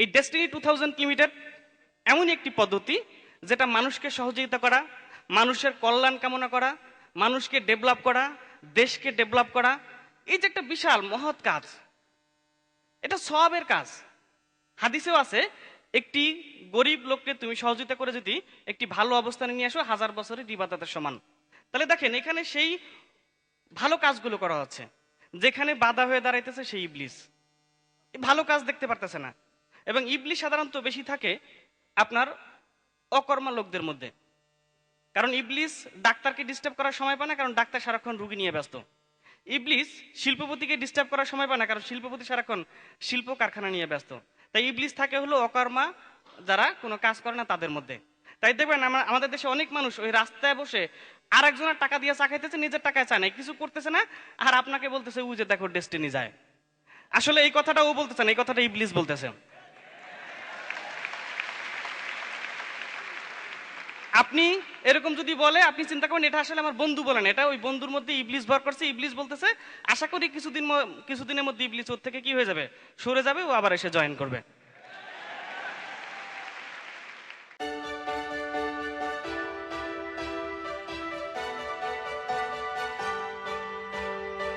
এই destiny two thousand limited এমনই একটি পদ্ধতি যেটা মানুষকে সহযোগিতা করা, মানুষের কল্যাণ কামনা করা, মানুষকে ডেভেলপ করা, দেশকে ডেভেলপ করা, এই যে একটা বিশাল মহৎ কাজ। এটা সবের কাজ। হাদিসেও আছে, একটি গরিব লোককে তুমি সহযোগিতা করে যদি একটি ভালো অবস্থানে নিয়ে আসো, হাজার বছরের ইবাদতের সমান। তাহলে দেখেন, এখানে সেই ভালো কাজগুলো করা হচ্ছে। যেখানে বাধা হয়ে দাঁড়াইতেছে সেই ইবলিস। ভালো কাজ দেখতে পারতেছে না। এবং ইবলিস সাধারণত বেশি থাকে আপনার অকর্মা লোকদের মধ্যে। কারণ ইবলিস ডাক্তারকে ডিস্টার্ব করার সময় পায় না, কারণ ডাক্তার সারাক্ষণ রুগী নিয়ে ব্যস্ত। ইবলিস শিল্পপতিকে ডিস্টার্ব করার সময় পায় না, কারণ শিল্পপতি সারাক্ষণ শিল্প কারখানা নিয়ে ব্যস্ত। তাই ইবলিস থাকে হলো অকর্মা যারা কোনো কাজ করে না তাদের মধ্যে। তাই দেখবেন আমরা আমাদের দেশে অনেক মানুষ ওই রাস্তায় বসে আর একজনের টাকা দিয়ে চা খাইতেছে, নিজের টাকায় চায় না কিছু করতেছে না, আর আপনাকে বলতেছে, উ যে দেখো ডেস্টিনি যায়। আসলে এই কথাটা ও বলতেছে না, এই কথাটা ইবলিস বলতেছে। আপনি এরকম যদি বলে, আপনি চিন্তা করেন এটা আসলে আমার বন্ধু বলেন এটা ওই বন্ধুর মধ্যে ইবলিস ভর করছে, ইবলিস বলতেছে, আশা করি কিছুদিন কিছুদিনের মধ্যে ইবলিস ওর থেকে কি হয়ে যাবে? সরে যাবে, ও আবার এসে জয়েন করবে।